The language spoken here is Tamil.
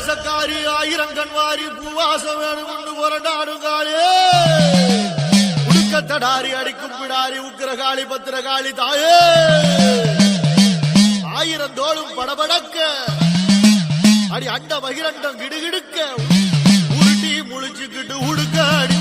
தேசக்காரி ஆயிரங்கண் வாரி பூவாசம் வேணும் கொண்டு உடுக்கத்தடாரி அடிக்கும் பிடாரி உக்கிரகாளி பத்திரகாளி தாயே. ஆயிரம் தோளும் படபடக்க. அடி அண்ட பகிரண்டம் கிடுகிடுக்க. உருட்டி முழிச்சுக்கிட்டு உடுக்க அடி